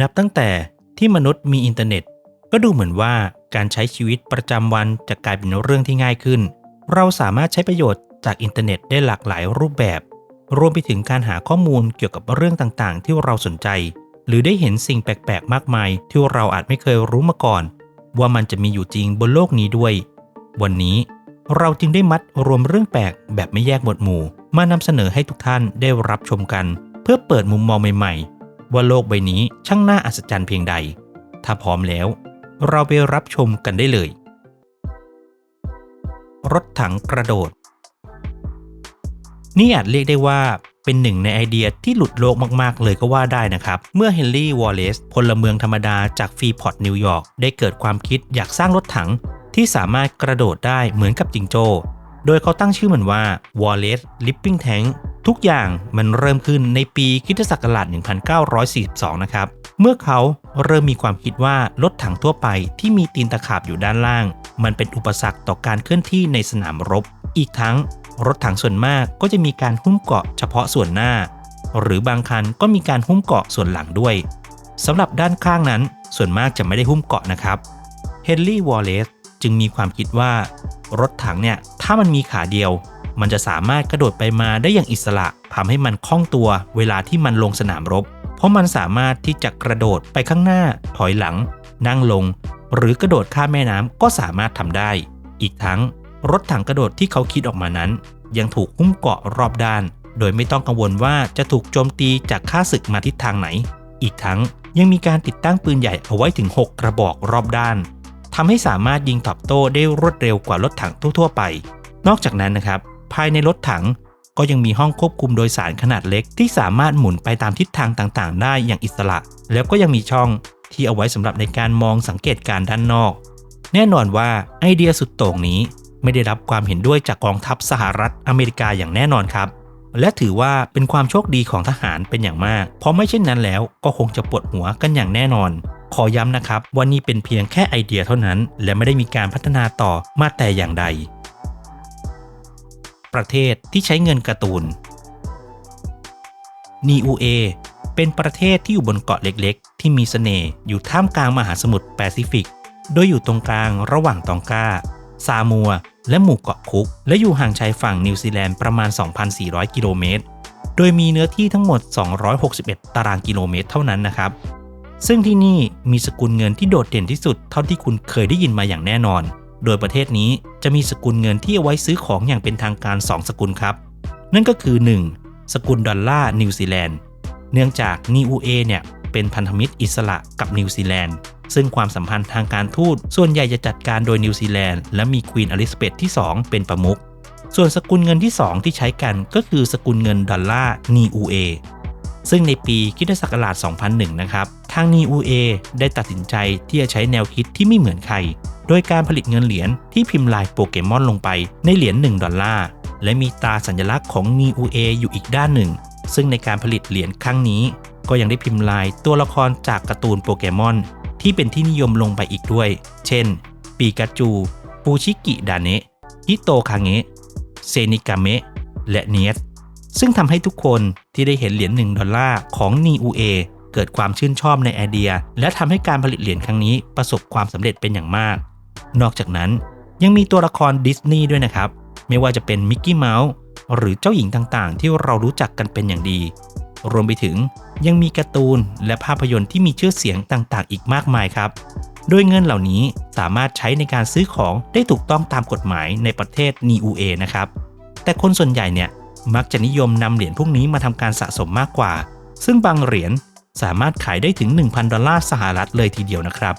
นับตั้งแต่ที่มนุษย์มีอินเทอร์เน็ต ก็ดูเหมือนว่าการใช้ชีวิตประจำวันจะกลายเป็นเรื่องที่ง่ายขึ้น เราสามารถใช้ประโยชน์จากอินเทอร์เน็ตได้หลากหลายรูปแบบ รวมไปถึงการหาข้อมูลเกี่ยวกับเรื่องต่างๆ ที่เราสนใจ หรือได้เห็นสิ่งแปลกๆ มากมาย ที่เราอาจไม่เคยรู้มาก่อน ว่ามันจะมีอยู่จริงบนโลกนี้ด้วย วันนี้เราจึงได้มัดรวมเรื่องแปลกแบบไม่แยกหมวดหมู่ มานำเสนอให้ทุกท่านได้รับชมกัน เพื่อเปิดมุมมองใหม่ๆ ว่าโลกใบนี้ช่างน่าอัศจรรย์เพียงใด ถ้าพร้อมแล้ว เราไปรับชมกันได้เลย รถถังกระโดด นี่อาจเรียกได้ว่าเป็นหนึ่งในไอเดียที่หลุดโลกมาก ๆ เลยก็ว่าได้นะครับ เมื่อเฮนรี่วอลเลซพลเมืองธรรมดาจากฟรีพอร์ตนิวยอร์กได้เกิดความคิดอยากสร้างรถถังที่สามารถกระโดดได้เหมือนกับจิงโจ้ โดยเขาตั้งชื่อมันว่า Wallace Lipping Tank ทุกอย่างมันเริ่มขึ้นในปีคริสตศักราช1942 นะครับ เมื่อเขาเริ่มมีความคิดว่ารถถังทั่วไปที่มีตีนตะขาบอยู่ด้านล่าง มันเป็นอุปสรรคต่อการเคลื่อนที่ในสนามรบ อีกทั้งรถถังส่วนมากก็จะมีการหุ้มเกาะเฉพาะส่วนหน้า หรือบางคันก็มีการหุ้มเกาะส่วนหลังด้วยสำหรับด้านข้างนั้นส่วนมากจะไม่ได้หุ้มเกาะนะครับเฮนรี่วอลเลซจึงมีความคิดว่ารถถังเนี่ยถ้ามันมีขาเดียว มันจะสามารถกระโดดไปมาได้อย่างอิสระทำให้มันคล่องตัวเวลาที่มันลงสนามรบ เพราะมันสามารถที่จะกระโดดไปข้างหน้า ถอยหลัง นั่งลง หรือกระโดดข้ามแม่น้ำก็สามารถทำได้ อีกทั้งรถถังกระโดดที่เขาคิดออกมานั้น ยังถูกหุ้มเกาะรอบด้าน โดยไม่ต้องกังวลว่าจะถูกโจมตีจากข้าศึกมาทิศทางไหน อีกทั้งยังมีการติดตั้งปืนใหญ่เอาไว้ถึง 6 กระบอกรอบด้านทำให้สามารถยิงตอบโต้ได้รวดเร็วกว่ารถถังทั่วๆไป นอกจากนั้นนะครับ ภายในรถถังก็ยังมีห้องควบคุมโดยสารขนาดเล็ก ที่สามารถหมุนไปตามทิศทางต่างๆ ได้อย่างอิสระ แล้วก็ยังมีช่องที่เอาไว้สำหรับในการมองสังเกตการด้านนอก แน่นอนว่าไอเดียสุดโต่งนี้ไม่ได้รับความเห็นด้วยจากกองทัพสหรัฐอเมริกาอย่างแน่นอนครับ และถือว่าเป็นความโชคดีของทหารเป็นอย่างมาก เพราะไม่เช่นนั้นแล้วก็คงจะปวดหัวกันอย่างแน่นอน ขอย้ำนะครับว่านี่เป็นเพียงแค่ไอเดียเท่านั้น และไม่ได้มีการพัฒนาต่อมาแต่อย่างใด ประเทศที่ใช้เงินการ์ตูน นีอูเอเป็นประเทศที่อยู่บนเกาะเล็กๆ ที่มีสเสน่ห์อยู่ท่ามกลางมหาสมุทรแปซิฟิก โดยอยู่ตรงกลางระหว่างตองกาซามัว และหมู่เกาะคุก และอยู่ห่างชายฝั่งนิวซีแลนด์ประมาณ 2,400 กิโลเมตร โดยมีเนื้อที่ทั้งหมด 261 ตารางกิโลเมตรเท่านั้นนะครับ ซึ่งที่นี่มีสกุลเงินที่โดดเด่นที่สุดเท่าที่คุณเคยได้ยินมาอย่างแน่นอน โดยประเทศนี้จะมีสกุลเงินที่เอาไว้ซื้อของอย่างเป็นทางการ 2 สกุลครับ นั่นก็คือ 1. สกุลดอลลาร์นิวซีแลนด์ เนื่องจากนีอูเอเนี่ยเป็นพันธมิตรอิสระกับนิวซีแลนด์ซึ่งความสัมพันธ์ทางการทูตส่วนใหญ่จะจัดการโดยนิวซีแลนด์และมีควีนอลิซาเบธที่ 2 เป็นประมุข ส่วนสกุลเงินที่ 2 ที่ใช้กันก็คือสกุลเงินดอลลาร์นีอูเอซึ่งในปีคิดศักราช 2001 นะครับ ทางนีอูเอได้ตัดสินใจที่จะใช้แนวคิดที่ไม่เหมือนใคร โดยการผลิตเงินเหรียญที่พิมพ์ลายโปเกมอนลงไปในเหรียญ1ดอลลาร์ และมีตาสัญลักษณ์ของนีอูเออยู่อีกด้านหนึ่ง ซึ่งในการผลิตเหรียญครั้งนี้ ก็ยังได้พิมพ์ลายตัวละครจากการ์ตูนโปเกมอนที่เป็นที่นิยมลงไปอีกด้วย เช่น ปีกาจู ปูชิกิดาเนะฮิโตคาเงะ เซนิกาเมะ และเนียสซึ่งทำให้ทุกคนที่ได้เห็นเหรียญ1ดอลลาร์ของนีอูเอ เกิดความชื่นชอบในไอเดีย และทำให้การผลิตเหรียญครั้งนี้ประสบความสำเร็จเป็นอย่างมาก นอกจากนั้นยังมีตัวละครดิสนีย์ด้วยนะครับ ไม่ว่าจะเป็นมิกกี้เมาส์หรือเจ้าหญิงต่างๆ ที่เรารู้จักกันเป็นอย่างดี รวมไปถึงยังมีการ์ตูนและภาพยนตร์ที่มีชื่อเสียงต่างๆ อีกมากมายครับ โดยเงินเหล่านี้สามารถใช้ในการซื้อของได้ถูกต้องตามกฎหมายในประเทศนีอูเอนะครับ แต่คนส่วนใหญ่เนี่ยมักจะนิยมนำเหรียญพวกนี้มาทำการสะสมมากกว่า ซึ่งบางเหรียญ สามารถขายได้ถึง 1,000 ดอลลาร์สหรัฐเลยทีเดียวนะครับ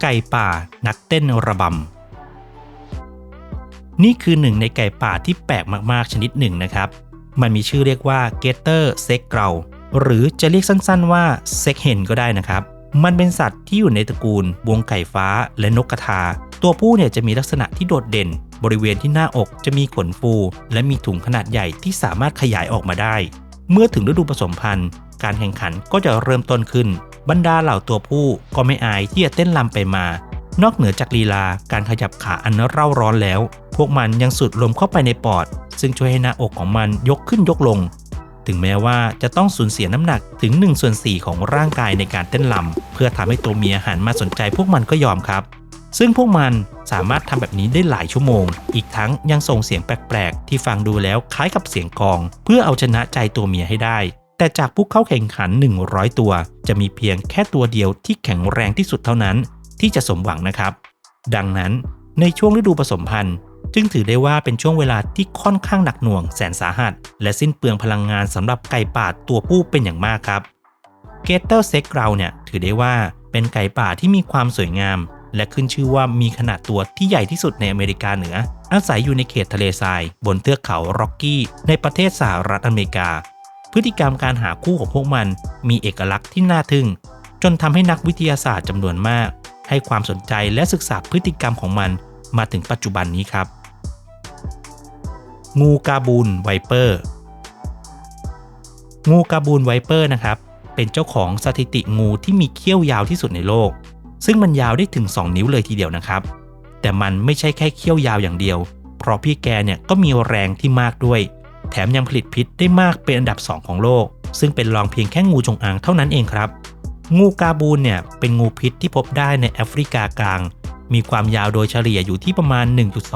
ไก่ป่านักเต้นระบำ นี่คือหนึ่งในไก่ป่าที่แปลกมากๆชนิดหนึ่งนะครับ มันมีชื่อเรียกว่าเกเตอร์เซ็กเกราหรือจะเรียกสั้นๆว่าเซ็กเฮนก็ได้นะครับ มันเป็นสัตว์ที่อยู่ในตระกูลวงไก่ฟ้าและนกกระทา ตัวผู้เนี่ยจะมีลักษณะที่โดดเด่น บริเวณที่หน้าอกจะมีขนฟู และมีถุงขนาดใหญ่ที่สามารถขยายออกมาได้ เมื่อถึงฤดูผสมพันธุ์ การแข่งขันก็จะเริ่มต้นขึ้น บรรดาเหล่าตัวผู้ก็ไม่อายที่จะเต้นลำไปมา นอกเหนือจากลีลาการขยับขาอันเร่าร้อนแล้ว พวกมันยังสูดลมเข้าไปในปอด ซึ่งช่วยให้หน้าอกของมันยกขึ้นยกลง ถึงแม้ว่าจะต้องสูญเสียน้ำหนักถึง1ส่วน4ของร่างกายในการเต้นลำเพื่อทำให้ตัวเมียหันมาสนใจพวกมันก็ยอมครับ ซึ่งพวกมัน สามารถทำแบบนี้ได้หลายชั่วโมง อีกทั้งยังส่งเสียงแปลกๆ ที่ฟังดูแล้วคล้ายกับเสียงกอง เพื่อเอาชนะใจตัวเมียให้ได้ แต่จากผู้เข้าแข่งขัน 100 ตัว จะมีเพียงแค่ตัวเดียวที่แข็งแรงที่สุดเท่านั้น ที่จะสมหวังนะครับ ดังนั้นในช่วงฤดูผสมพันธุ์จึงถือได้ว่าเป็นช่วงเวลาที่ค่อนข้างหนักหน่วงแสนสาหัส และสิ้นเปลืองพลังงานสำหรับไก่ป่าตัวผู้เป็นอย่างมากครับเกเตอร์เซ็กเราเนี่ยถือได้ว่าเป็นไก่ป่าที่มีความสวยงาม และขึ้นชื่อว่ามีขนาดตัวที่ใหญ่ที่สุดในอเมริกาเหนือ อาศัยอยู่ในเขตทะเลทราย บนเทือกเขาร็อกกี้ ในประเทศสหรัฐอเมริกา พฤติกรรมการหาคู่ของพวกมัน มีเอกลักษณ์ที่น่าทึ่ง จนทำให้นักวิทยาศาสตร์จำนวนมาก ให้ความสนใจและศึกษาพฤติกรรมของมันมาถึงปัจจุบันนี้ครับ งูกาบูนไวเปอร์ งูกาบูนไวเปอร์นะครับเป็นเจ้าของสถิติงูที่มีเขี้ยวยาวที่สุดในโลก ซึ่งมันยาวได้ถึง 2 นิ้วเลยทีเดียวนะครับ แต่มันไม่ใช่แค่เขี้ยวยาวอย่างเดียว เพราะพี่แกเนี่ยก็มีแรงที่มากด้วย แถมยังผลิตพิษได้มากเป็นอันดับ 2 ของโลก ซึ่งเป็นรองเพียงแค่งูจงอางเท่านั้นเองครับ งูกาบูนเนี่ยเป็นงูพิษที่พบได้ในแอฟริกากลาง มีความยาวโดยเฉลี่ยอยู่ที่ประมาณ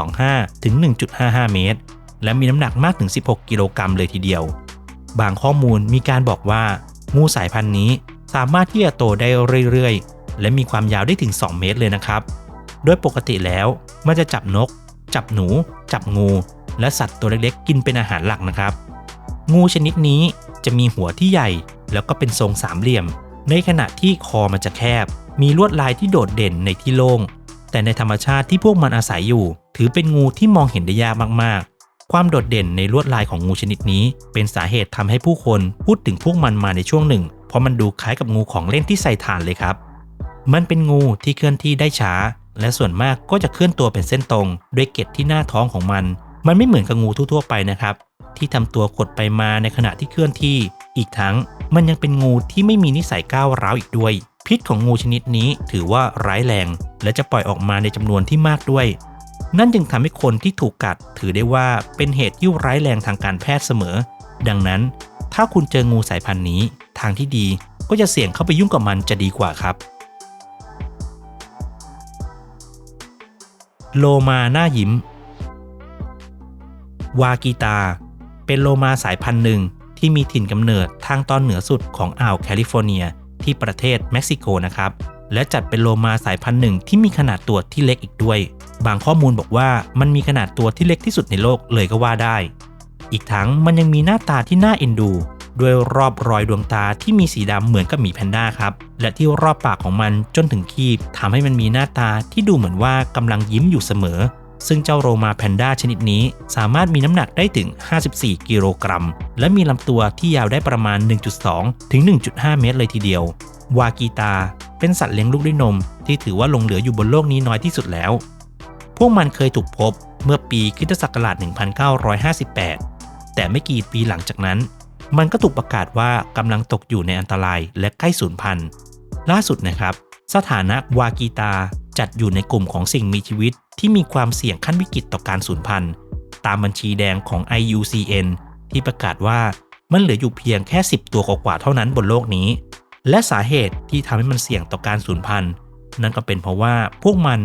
1.25 ถึง 1.55 เมตร และมีน้ำหนักมากถึง 16 กิโลกรัมเลยทีเดียว บางข้อมูลมีการบอกว่างูสายพันธุ์นี้สามารถที่จะโตได้เรื่อยๆ และมีความยาวได้ถึง 2 เมตรเลยนะครับ โดยปกติแล้วมันจะจับนก จับหนู จับงู และสัตว์ตัวเล็กๆ กินเป็นอาหารหลักนะครับ งูชนิดนี้จะมีหัวที่ใหญ่ แล้วก็เป็นทรงสามเหลี่ยม ในขณะที่คอมันจะแคบ มีลวดลายที่โดดเด่นในที่โล่งแต่ในธรรมชาติที่พวกมันอาศัยอยู่ ถือเป็นงูที่มองเห็นได้ยากมากๆ ความโดดเด่นในลวดลายของงูชนิดนี้ เป็นสาเหตุทำให้ผู้คนพูดถึงพวกมันมาในช่วงหนึ่ง เพราะมันดูคล้ายกับงูของเล่นที่ใส่ถ่านเลยครับ มันเป็นงูที่เคลื่อนที่ได้ช้า และส่วนมากก็จะเคลื่อนตัวเป็นเส้นตรง ด้วยเกล็ดที่หน้าท้องของมัน มันไม่เหมือนกับงูทั่วๆไปนะครับ ที่ทำตัวกดไปมาในขณะที่เคลื่อนที่ อีกทั้งมันยังเป็นงูที่ไม่มีนิสัยก้าวร้าวอีกด้วย พิษของงูชนิดนี้ถือว่าร้ายแรง และจะปล่อยออกมาในจำนวนที่มากด้วย นั่นจึงทำให้คนที่ถูกกัด ถือได้ว่าเป็นเหตุยิ่ร้ายแรงทางการแพทย์เสมอ ดังนั้น ถ้าคุณเจองูสายพันธุ์นี้ ทางที่ดีก็จะเสี่ยงเข้าไปยุ่งกับมันจะดีกว่าครับ โลมาหน้ายิ้ม วากีตา เป็นโลมาสายพันธุ์หนึ่งที่มีถิ่นกำเนิดทางตอนเหนือสุดของอ่าวแคลิฟอร์เนีย ที่ประเทศเม็กซิโกนะครับ และจัดเป็นโลมาสายพันธุ์หนึ่งที่มีขนาดตัวที่เล็กอีกด้วย บางข้อมูลบอกว่ามันมีขนาดตัวที่เล็กที่สุดในโลกเลยก็ว่าได้ อีกทั้งมันยังมีหน้าตาที่น่าเอ็นดู ด้วยรอบรอยดวงตาที่มีสีดำเหมือนกับหมีแพนด้าครับ และที่รอบปากของมันจนถึงคีบทำให้มันมีหน้าตาที่ดูเหมือนว่ากำลังยิ้มอยู่เสมอ ซึ่งเจ้าโรมาแพนด้าชนิดนี้ สามารถมีน้ำหนักได้ถึง 54 กิโลกรัม และมีลำตัวที่ยาวได้ประมาณ 1.2 ถึง 1.5 เมตรเลยทีเดียว วากีตา เป็นสัตว์เลี้ยงลูกด้วยนม ที่ถือว่าลงเหลืออยู่บนโลกนี้น้อยที่สุดแล้ว พวกมันเคยถูกพบเมื่อปีคิศักราช 1958 แต่ไม่กี่ปีหลังจากนั้น มันก็ถูกประกาศว่ากำลังตกอยู่ในอันตรายและใกล้สูญพันธุ์ ล่าสุดนะครับ สถานะวากีตาจัดอยู่ในกลุ่มของสิ่งมีชีวิตที่มีความเสี่ยงขั้นวิกฤตต่อการสูญพันธุ์ ตามบัญชีแดงของ IUCN ที่ประกาศว่ามันเหลืออยู่เพียงแค่ 10 ตัวกว่าๆเท่านั้นบนโลกนี้ และสาเหตุที่ทำให้มันเสี่ยงต่อการสูญพันธุ์ นั่นก็เป็นเพราะว่าพวกมัน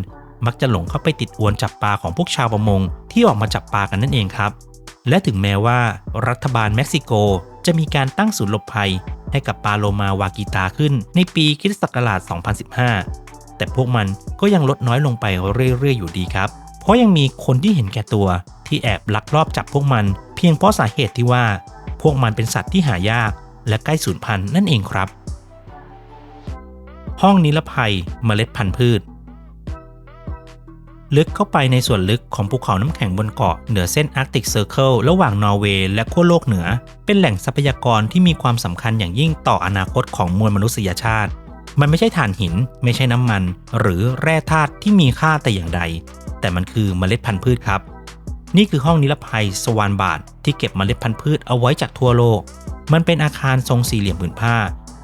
มักจะหลงเข้าไปติดอวนจับปลาของพวกชาวประมงที่ออกมาจับปลากันนั่นเองครับ และถึงแม้ว่ารัฐบาลเม็กซิโกจะมีการตั้งศูนย์หลบภัย ให้กับปาโลมาวากีตาขึ้นในปีคริสตศักราช 2015 แต่พวกมันก็ยังลดน้อยลงไปเรื่อยๆ อยู่ดีครับ เพราะยังมีคนที่เห็นแก่ตัวที่แอบลักลอบจับพวกมัน เพียงเพราะสาเหตุที่ว่า พวกมันเป็นสัตว์ที่หายาก และใกล้สูญพันธุ์นั่นเองครับ ห้องนิรภัยเมล็ดพันธุ์พืช ลึกเข้าไปในส่วนลึกของภูเขาน้ำแข็งบนเกาะเหนือเส้นอาร์กติกเซอร์เคิลระหว่างนอร์เวย์และขั้วโลกเหนือ เป็นแหล่งทรัพยากรที่มีความสำคัญอย่างยิ่งต่ออนาคตของมวลมนุษยชาติ มันไม่ใช่ถ่านหิน ไม่ใช่น้ำมัน หรือแร่ธาตุที่มีค่าแต่อย่างใด แต่มันคือเมล็ดพันธุ์พืชครับ นี่คือห้องนิรภัยสวานบาทที่เก็บเมล็ดพันธุ์พืชเอาไว้จากทั่วโลก มันเป็นอาคารทรงสี่เหลี่ยมผืนผ้า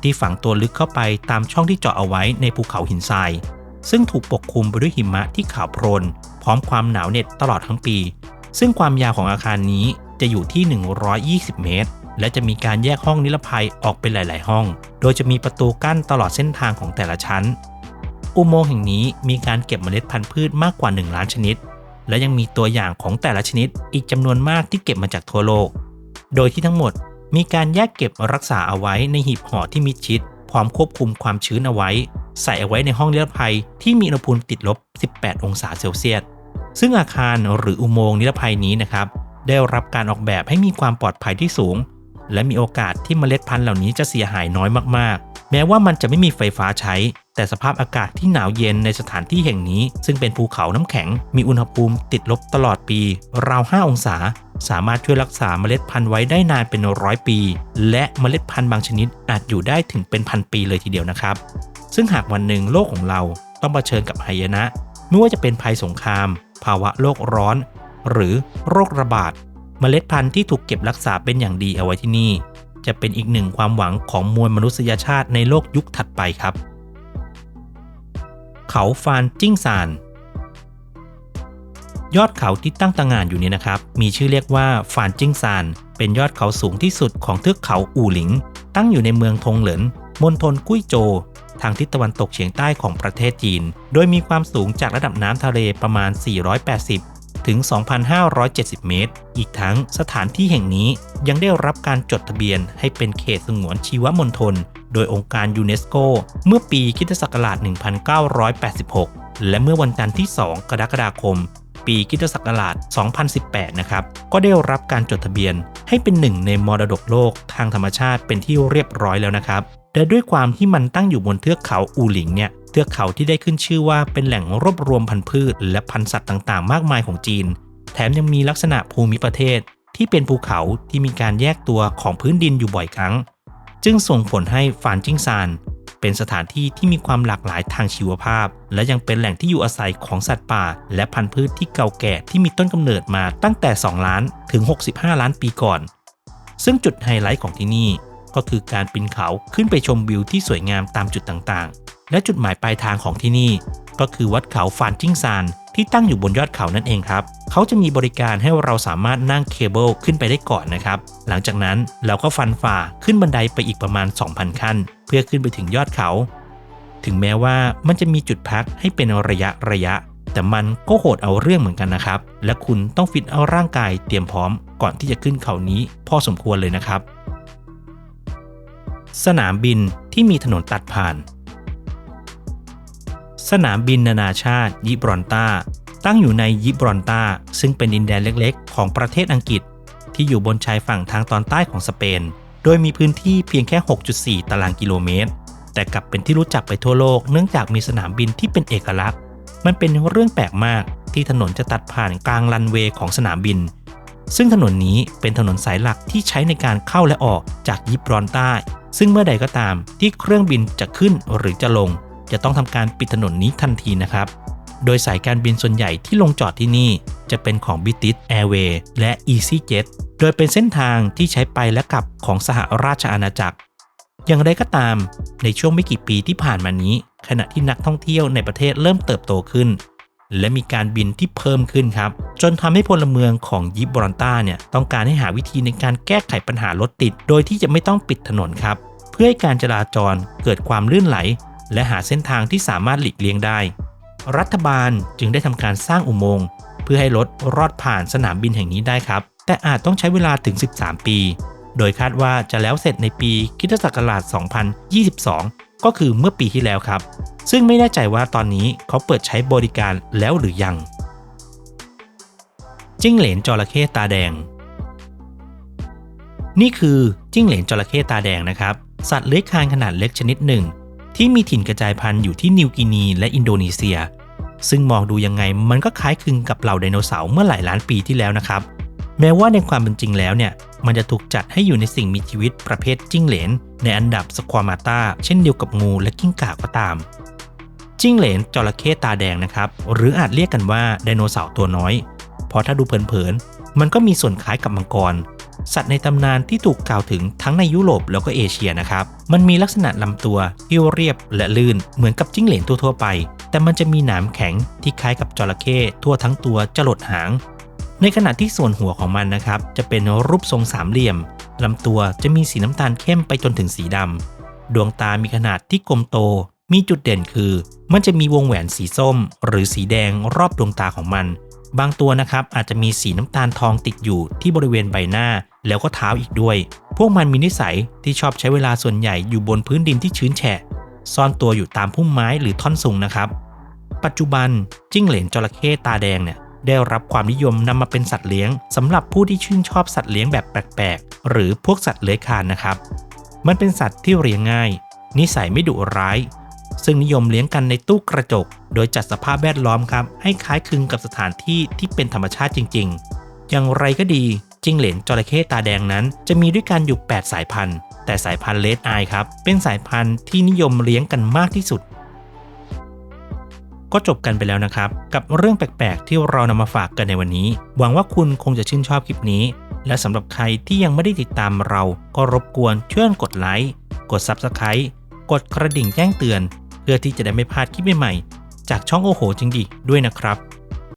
ที่ฝังตัวลึกเข้าไปตามช่องที่เจาะเอาไว้ในภูเขาหินทราย ซึ่งถูกปกคลุมไปด้วยหิมะที่ขาวโพลนพร้อมความหนาวเหน็บตลอดทั้งปี ซึ่งความยาวของอาคารนี้จะอยู่ที่ 120 เมตร และจะมีการแยกห้องนิรภัยออกเป็นหลาย ๆ ห้อง โดยจะมีประตูกั้นตลอดเส้นทางของแต่ละชั้น อุโมงค์แห่งนี้มีการเก็บเมล็ดพันธุ์พืชมากกว่า 1 ล้านชนิด และยังมีตัวอย่างของแต่ละชนิดอีกจำนวนมากที่เก็บมาจากทั่วโลก โดยที่ทั้งหมดมีการแยกเก็บรักษาเอาไว้ในหีบห่อที่มิดชิด พร้อมควบคุมความชื้นเอาไว้ ใส่เอาไว้ในห้องนิรภัยที่มีอุณหภูมิติดลบ 18 องศาเซลเซียส ซึ่งอาคารหรืออุโมงค์นิรภัยนี้นะครับ ได้รับการออกแบบให้มีความปลอดภัยที่สูง และมีโอกาสที่เมล็ดพันธุ์เหล่านี้จะเสียหายน้อยมากๆ แม้ว่ามันจะไม่มีไฟฟ้าใช้ แต่สภาพอากาศที่หนาวเย็นในสถานที่แห่งนี้ ซึ่งเป็นภูเขาน้ำแข็ง มีอุณหภูมิติดลบตลอดปี ราว 5 องศา สามารถช่วยรักษาเมล็ดพันธุ์ไว้ได้นานเป็นร้อยปี และเมล็ดพันธุ์บางชนิดอาจอยู่ได้ถึงเป็นพันปีเลยทีเดียวนะครับ ซึ่งหากวันหนึ่งโลกของเราต้องเผชิญกับหายนะ ไม่ว่าจะเป็นภัยสงคราม ภาวะโลกร้อน หรือโรคระบาดเมล็ดพันธุ์ที่ถูกเก็บรักษาเป็นอย่างดีเอาไว้ที่นี่ จะเป็นอีกหนึ่งความหวังของมวลมนุษยชาติในโลกยุคถัดไปครับ เขาฟานจิ้งซานยอดเขาที่ตั้งตางานอยู่นี้นะครับ มีชื่อเรียกว่าฟานจิ้งซานเป็นยอดเขาสูงที่สุดของเทือกเขาอู่หลิง ตั้งอยู่ในเมืองทงเหลินมณฑลกุ้ยโจ ทางทิศตะวันตกเฉียงใต้ของประเทศจีน โดยมีความสูงจากระดับน้ำทะเลประมาณ 480 ถึง 2,570 เมตร อีกทั้งสถานที่แห่งนี้ยังได้รับการจดทะเบียนให้เป็นเขตสงวนชีวมณฑลโดยองค์การยูเนสโกเมื่อปีคริสตศักราช 1986 และเมื่อวันจันทร์ที่ 2 กรกฎาคม ปีคริสตศักราช 2018 นะครับ ก็ได้รับการจดทะเบียนให้เป็นหนึ่งในมรดกโลกทางธรรมชาติเป็นที่เรียบร้อยแล้วนะครับ แต่ด้วยความที่มันตั้งอยู่บนเทือกเขาอูหลิงเนี่ยเทือกเขาที่ได้ขึ้นชื่อว่าเป็นแหล่งรวบรวมพันธุ์พืช และพันธุ์สัตว์ต่างๆ มากมายของจีน แถมยังมีลักษณะภูมิประเทศที่เป็นภูเขาที่มีการแยกตัวของพื้นดินอยู่บ่อยครั้ง จึงส่งผลให้ฟานจิ้งซานเป็นสถานที่ที่มีความหลากหลายทางชีวภาพ และยังเป็นแหล่งที่อยู่อาศัยของสัตว์ป่า และพันธุ์พืชที่เก่าแก่ที่มีต้นกำเนิดมาตั้งแต่ 2 ล้านถึง 65 ล้านปีก่อน ซึ่งจุดไฮไลท์ของที่นี่ ก็คือการปีนเขาขึ้นไปชมวิวที่สวยงามตามจุดต่างๆ และจุดหมายปลายทางของที่นี่ ก็คือวัดเขาฟานจิ้งซานที่ตั้งอยู่บนยอดเขานั่นเองครับ เขาจะมีบริการให้เราสามารถนั่งเคเบิลขึ้นไปได้ก่อนนะครับ หลังจากนั้นเราก็ฟันฝ่าขึ้นบันไดไปอีกประมาณ 2,000 ขั้น เพื่อขึ้นไปถึงยอดเขา ถึงแม้ว่ามันจะมีจุดพักให้เป็นระยะระยะ แต่มันก็โหดเอาเรื่องเหมือนกันนะครับ และคุณต้องฟิตเอาร่างกายเตรียมพร้อมก่อนที่จะขึ้นเขานี้พอสมควรเลยนะครับ สนามบินที่มีถนนตัดผ่าน สนามบินนานาชาติ ยิบรอนตาตั้งอยู่ในยิบรอนตาซึ่งเป็นดินแดนเล็กๆ ของประเทศอังกฤษ ที่อยู่บนชายฝั่งทางตอนใต้ของสเปน โดยมีพื้นที่เพียงแค่ 6.4 ตารางกิโลเมตร แต่กลับเป็นที่รู้จักไปทั่วโลกเนื่องจากมีสนามบินที่เป็นเอกลักษณ์ มันเป็นเรื่องแปลกมากที่ถนนจะตัดผ่านกลางรันเวย์ของสนามบิน ซึ่งถนนนี้เป็นถนนสายหลักที่ใช้ในการเข้าและออกจากยิบรอนตา ซึ่งเมื่อใดก็ตามที่เครื่องบินจะขึ้นหรือจะลง จะต้องทำการปิดถนนนี้ทันทีนะครับ โดยสายการบินส่วนใหญ่ที่ลงจอดที่นี่ จะเป็นของ British Airways และ EasyJet โดยเป็นเส้นทางที่ใช้ไปและกลับของสหราชอาณาจักร อย่างไรก็ตาม ในช่วงไม่กี่ปีที่ผ่านมานี้ ขณะที่นักท่องเที่ยวในประเทศเริ่มเติบโตขึ้น และมีการบินที่เพิ่มขึ้นครับ จนทำให้พลเมืองของยิบบรอนต้าเนี่ยต้องการให้หาวิธีในการแก้ไขปัญหารถติด โดยที่จะไม่ต้องปิดถนนครับ เพื่อให้การจราจรเกิดความลื่นไหล และหาเส้นทางที่สามารถหลีกเลี่ยงได้ รัฐบาลจึงได้ทำการสร้างอุโมงค์เพื่อให้รถรอดผ่านสนามบินแห่งนี้ได้ครับ แต่อาจต้องใช้เวลาถึง 13 ปี โดยคาดว่าจะแล้วเสร็จในปีคิศักราช 2022 ก็คือเมื่อปีที่แล้วครับ ซึ่งไม่แน่ใจว่าตอนนี้เขาเปิดใช้บริการแล้วหรือยัง จิ้งเหลนจระเข้ตาแดง นี่คือจิ้งเหลนจระเข้ตาแดงนะครับ สัตว์เลื้อยคลานขนาดเล็กชนิดหนึ่ง ที่มีถิ่นกระจายพันธุ์อยู่ที่นิวกินีและอินโดนีเซีย ซึ่งมองดูยังไงมันก็คล้ายคลึงกับเหล่าไดโนเสาร์เมื่อหลายล้านปีที่แล้วนะครับ แม้ว่าในความเป็นจริงแล้วเนี่ยมันจะถูกจัดให้อยู่ในสิ่งมีชีวิตประเภทจิ้งเหลน ในอันดับสความาตาเช่นเดียวกับงูและกิ้งก่าก็ตามจิ้งเหลนจระเข้ตาแดงนะครับ หรืออาจเรียกกันว่าไดโนเสาร์ตัวน้อย เพราะถ้าดูเผินๆ มันก็มีส่วนคล้ายกับมังกร สัตว์ในตำนานที่ถูกกล่าวถึงทั้งในยุโรปแล้วก็เอเชียนะครับ มันมีลักษณะลำตัวที่เรียบและลื่นเหมือนกับจิ้งเหลนทั่วๆไป แต่มันจะมีหนามแข็งที่คล้ายกับจระเข้ทั่วทั้งตัวจรดหาง ในขณะที่ส่วนหัวของมันนะครับจะเป็นรูปทรงสามเหลี่ยมลำตัวจะมีสีน้ำตาลเข้มไปจนถึงสีดำ ดวงตามีขนาดที่กลมโต มีจุดเด่นคือ มันจะมีวงแหวนสีส้ม หรือสีแดงรอบดวงตาของมัน บางตัวนะครับอาจจะมีสีน้ำตาลทองติดอยู่ที่บริเวณใบหน้า แล้วก็เท้าอีกด้วย พวกมันมีนิสัยที่ชอบใช้เวลาส่วนใหญ่อยู่บนพื้นดินที่ชื้นแฉะ ซ่อนตัวอยู่ตามพุ่มไม้หรือท่อนสูงนะครับ ปัจจุบันจิ้งเหลนจระเข้ตาแดงเนี่ยได้รับความนิยมนำมาเป็นสัตว์เลี้ยงสำหรับผู้ที่ชื่นชอบสัตว์เลี้ยงแบบแปลกๆ หรือพวกสัตว์เลื้อยคลานนะครับ มันเป็นสัตว์ที่เลี้ยงง่าย นิสัยไม่ดุร้าย ซึ่งนิยมเลี้ยงกันในตู้กระจก โดยจัดสภาพแวดล้อมครับ ให้คล้ายคลึงกับสถานที่ที่เป็นธรรมชาติจริง ๆ อย่างไรก็ดีจิ้งเหลนจระเข้ตาแดงนั้น จะมีด้วยกันอยู่ 8 สายพันธุ์ แต่สายพันธุ์เลดไอครับ เป็นสายพันธุ์ที่นิยมเลี้ยงกันมากที่สุด ก็จบกันไปแล้วนะครับ กับเรื่องแปลกๆ ที่เรานำมาฝากกันในวันนี้ หวังว่าคุณคงจะชื่นชอบคลิปนี้ และสำหรับใครที่ยังไม่ได้ติดตามเรา ก็รบกวนช่วยกดไลค์ กด Subscribe กดกระดิ่งแจ้งเตือน เพื่อที่จะได้ไม่พลาดคลิปใหม่ๆ จากช่องโอโหจริงดิด้วยนะครับ